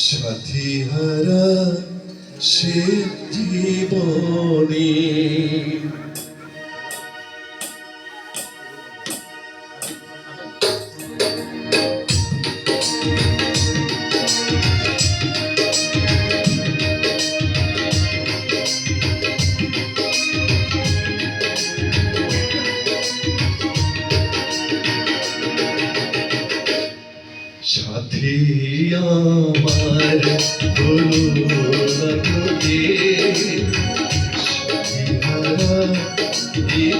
সাথী হারা সে জীবনী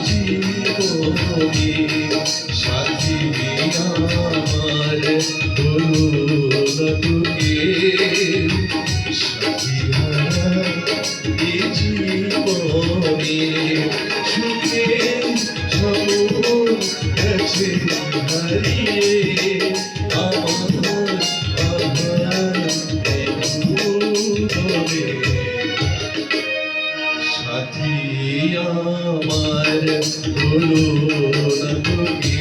you. ভুলো না তোকে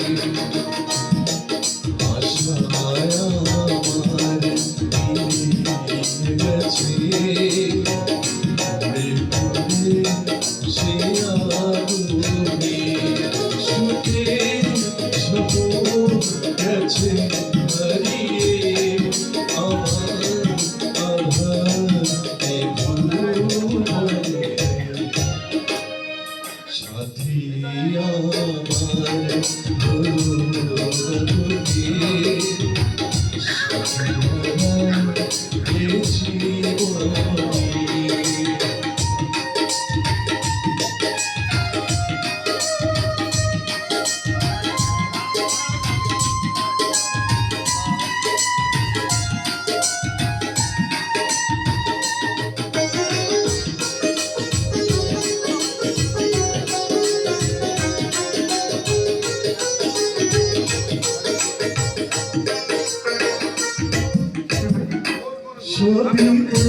ছবি তো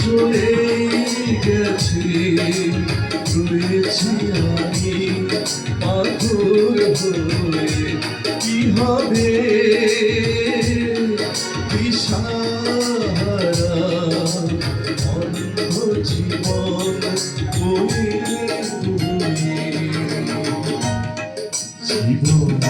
চলে গেছে রয়েছি আমি পাথর হয়ে কি হবে বিশারা অন্ধ জীবন তুমি তুমি জীবন